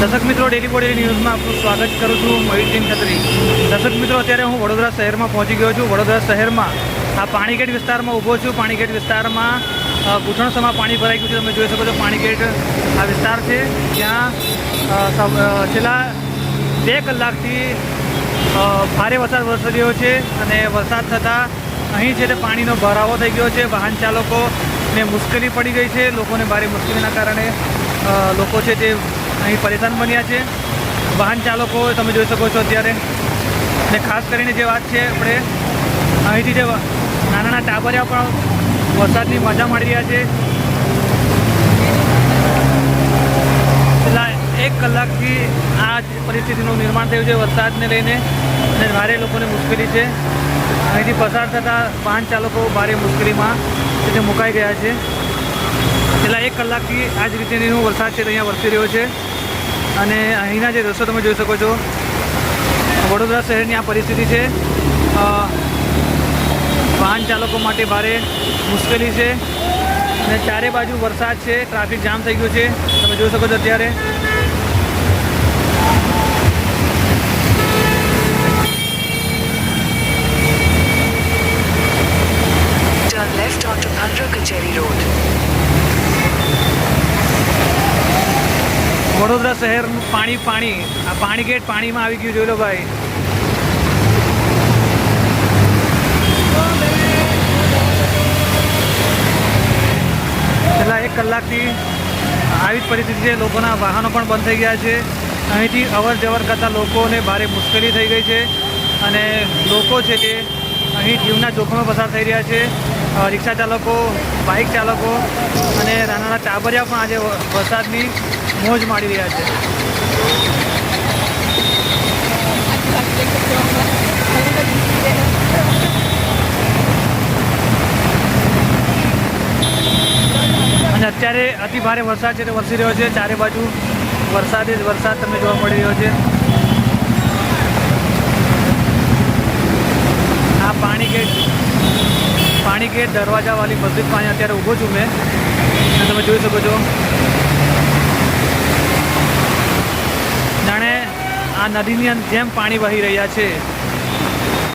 દર્શક મિત્રો daily body ન્યૂઝમાં આપનું સ્વાગત કરું છું મયુરદીન ખત્રી દર્શક મિત્રો, અત્યારે હું વડોદરા શહેરમાં પહોંચી ગયો છું. વડોદરા શહેરમાં આ પાણીગેટ વિસ્તારમાં ઊભો છું. પાણીગેટ વિસ્તારમાં ઘૂંટણસમાં પાણી ભરાઈ ગયું છે. તમે જોઈ શકો છો પાણીગેટ આ વિસ્તાર છે. જ્યાં છેલ્લા બે કલાકથી ભારે વરસાદ વરસી રહ્યો છે અને વરસાદ થતાં અહીં છે તે પાણીનો ભરાવો થઈ ગયો છે. વાહન ચાલકોને મુશ્કેલી પડી ગઈ છે. લોકોને ભારે મુશ્કેલીના કારણે લોકો છે તે અહીં પરેશાન બન્યા છે. વાહન ચાલકો, તમે જોઈ શકો છો અત્યારે. ને ખાસ કરીને જે વાત છે, આપણે અહીંથી જે નાના નાના ટાબરિયા પણ વરસાદની મજા માણી રહ્યા છે. છેલ્લા એક કલાકથી આ પરિસ્થિતિનું નિર્માણ થયું છે વરસાદને લઈને અને ભારે લોકોને મુશ્કેલી છે. અહીંથી પસાર થતા વાહન ચાલકો ભારે મુશ્કેલીમાં રીતે મુકાઈ ગયા છે. છેલ્લા એક કલાકથી આ જ રીતેનો વરસાદ છે, અહીંયા વરસી રહ્યો છે. અને અહીંના જે દ્રશ્યો તમે જોઈ શકો છો, વડોદરા શહેરની આ પરિસ્થિતિ છે. વાહન ચાલકો માટે ભારે મુશ્કેલી છે અને ચારે બાજુ વરસાદ છે, ટ્રાફિક જામ થઈ ગયું છે. તમે જોઈ શકો છો અત્યારે. Turn left onto Andhra Kacheri Road. Vadodara શહેરનું પાણી પાણી, આ પાણી ગેટ પાણીમાં આવી ગયું, જોઈ લો ભાઈ. છેલ્લા એક કલાકથી આવી જ પરિસ્થિતિ છે. લોકોના વાહનો પણ બંધ થઈ ગયા છે. અહીંથી અવર જવર કરતા લોકોને ભારે મુશ્કેલી થઈ ગઈ છે અને લોકો છે તે અહીં જીવના જોખમે પસાર થઈ રહ્યા છે. રિક્ષા ચાલકો, બાઇક ચાલકો અને નાના નાના ટાબરિયા પણ આજે વરસાદની મોજ માણી રહ્યા છે. અને અત્યારે અતિ ભારે વરસાદ છે તે વરસી રહ્યો છે. ચારે બાજુ વરસાદે જ વરસાદ તમને જોવા મળી રહ્યો છે. આ પાણી ગેટ પાણી ગેટ દરવાજાવાળી મસ્જિદ અહીંયા અત્યારે ઊભો છું મેં. તમે જોઈ શકો છો. આ નદીની જેમ પાણી વહી રહ્યા છે.